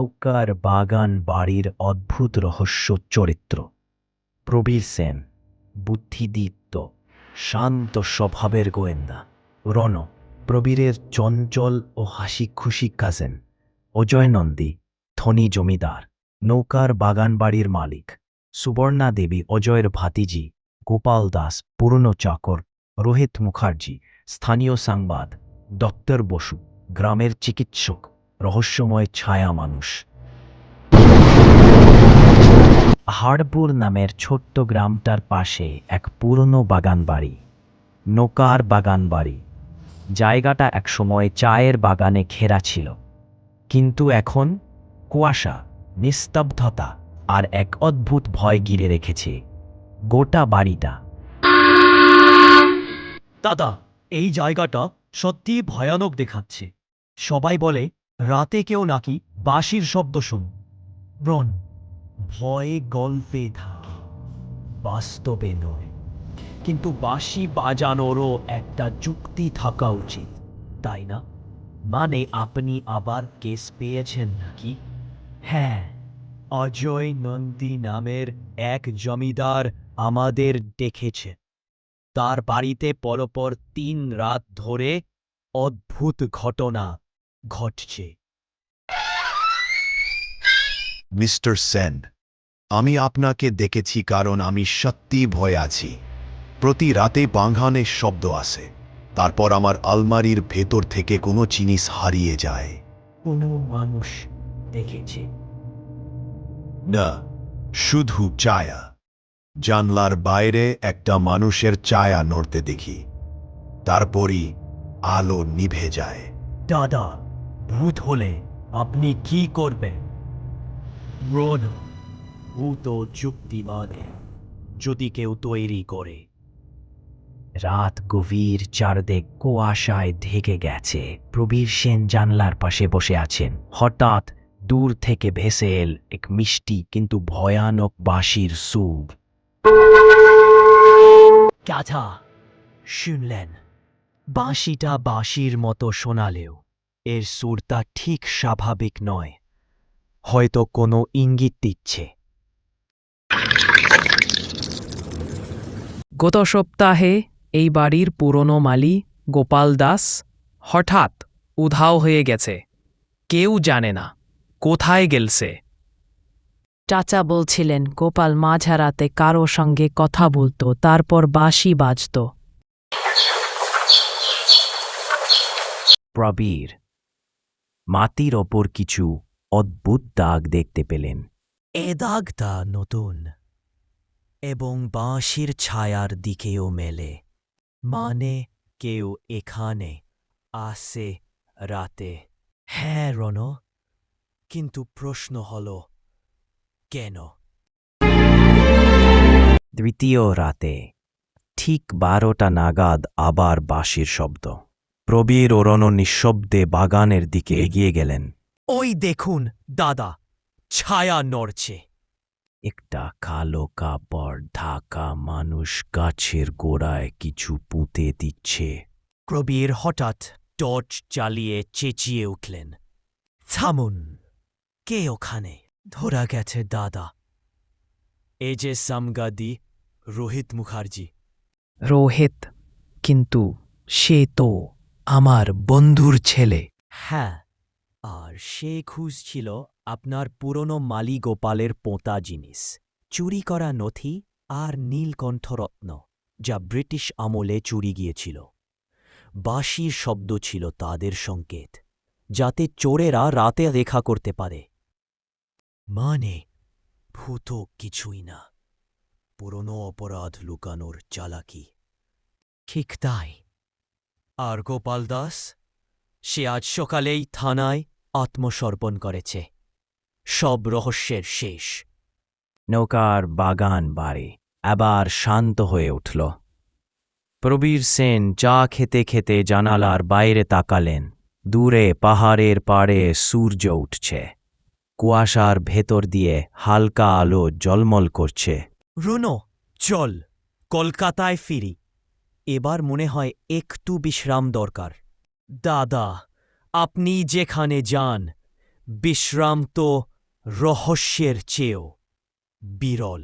নৌকার বাগান বাড়ির অদ্ভুত রহস্য চরিত্র। প্রবীর সেন, বুদ্ধিদীপ্ত, শান্ত স্বভাবের গোয়েন্দা। রণ, প্রবীরের চঞ্চল ও হাসি খুশি কাজেন অজয় নন্দী, ধনী জমিদার, নৌকার বাগান বাড়ির মালিক। সুবর্ণা দেবী, অজয়ের ভাতিজি। গোপাল দাস, পুরনো চাকর। রোহিত মুখার্জি, স্থানীয় সংবাদ। দত্তর বসু, গ্রামের চিকিৎসক। রহস্যময় ছায়া মানুষ। হাড়পুর নামের ছোট্ট গ্রামটার পাশে এক পুরনো বাগান বাড়ি, নৌকার বাগান বাড়ি। জায়গাটা একসময় চায়ের বাগানে ঘেরা ছিল। কিন্তু এখন কুয়াশা, নিস্তব্ধতা আর এক অদ্ভুত ভয় গিরে রেখেছে গোটা বাড়িটা। দাদা, এই জায়গাটা সত্যি ভয়ানক দেখাচ্ছে। সবাই বলে রাতে কেউ নাকি বাঁশির শব্দ শুন। ব্রণ, ভয়ে গল্পে থাকে, বাস্তবে নয়। কিন্তু বাঁশি বাজানোরও একটা যুক্তি থাকা উচিত, তাই না? মানে আপনি আবার কেস পেয়েছেন নাকি? হ্যাঁ অজয় নন্দী নামের এক জমিদার আমাদের ডেকেছে। তার বাড়িতে পরপর তিন রাত ধরে অদ্ভুত ঘটনা ঘটছে। মিস্টার সেন আমি আপনাকে দেখেছি কারণ আমি সত্যি ভয় আছি। প্রতি রাতে বাংহানের শব্দ আসে তারপর আমার আলমারির ভেতর থেকে কোনো জিনিস হারিয়ে যায়। কোনো মানুষ দেখেছে? না শুধু চায়া জানলার বাইরে একটা মানুষের চায়া নড়তে দেখি। তারপরই আলো নিভে যায়। দাদা ভূত হলে আপনি কি করবেন? রোদ ভূত যুক্তিবাদে যদি কেউ তৈরি করে। রাত গভীর চারদিক কুয়াশায় ঢেকে গেছে। প্রবীর সেন জানলার পাশে বসে আছেন। হঠাৎ দূর থেকে ভেসে এল এক মিষ্টি কিন্তু ভয়ানক বাঁশির সুর। গাথা শুনলেন। বাঁশিটা বাঁশির মতো শোনালেও এর সুরটা ঠিক স্বাভাবিক নয়। হয়তো কোনো ইঙ্গিত দিচ্ছে। গত সপ্তাহে এই বাড়ির পুরনো মালি গোপাল দাস হঠাৎ উধাও হয়ে গেছে। কেউ জানে না কোথায় গেলছে। চাচা বলছিলেন গোপাল মাঝারাতে কারও সঙ্গে কথা বলতো তারপর বাঁশি বাজত। প্রবীর মাটির ওপর কিছু অদ্ভুত দাগ দেখতে পেলেন। এ দাগটা নতুন এবং বাঁশির ছায়ার দিকেও মেলে। মানে কেউ এখানে আসে রাতে। হ্যাঁ রণ কিন্তু প্রশ্ন হল কেন? দ্বিতীয় রাতে ঠিক বারোটা নাগাদ আবার বাঁশির শব্দ। প্রবীর ও ওরণ নিঃশব্দে বাগানের দিকে এগিয়ে গেলেন। ওই দেখুন, দাদা, ছায়া নড়ছে। একটা কালো কাপড় ঢাকা মানুষ গাছের গোড়ায় কিছু পুঁতে দিচ্ছে। প্রবীর হঠাৎ টর্চ চালিয়ে চেঁচিয়ে উঠলেন। থামুন, কে ওখানে? ধরা গেছে দাদা। এ যে সামগাদি, রোহিত মুখার্জি। রোহিত, কিন্তু সে তো আমার বন্ধুর ছেলে। হ্যাঁ আর সে খুঁজছিল আপনার পুরনো মালি গোপালের পোঁতা জিনিস। চুরি করা নথি আর নীলকণ্ঠরত্ন, যা ব্রিটিশ আমলে চুরি গিয়েছিল। বাঁশির শব্দ ছিল তাদের সংকেত, যাতে চোরেরা রাতে দেখা করতে পারে। মানে ভূত কিছুই না। পুরনো অপরাধ লুকানোর চালাকি। ঠিক তাই। আর গোপাল দাস, সে আজ সকালেই থানায় আত্মসমর্পণ করেছে। সব রহস্যের শেষ। নৌকার বাগান বাড়ি আবার শান্ত হয়ে উঠল। প্রবীর সেন চা খেতে খেতে জানালার বাইরে তাকালেন। দূরে পাহাড়ের পাড়ে সূর্য উঠছে। কুয়াশার ভেতর দিয়ে হালকা আলো জলমল করছে। রুনো চল কলকাতায় ফিরি। এবার মনে হয় একটু বিশ্রাম দরকার। দাদা আপনি যেখানে যান বিশ্রাম তো রহস্যের চেয়েও বিরল।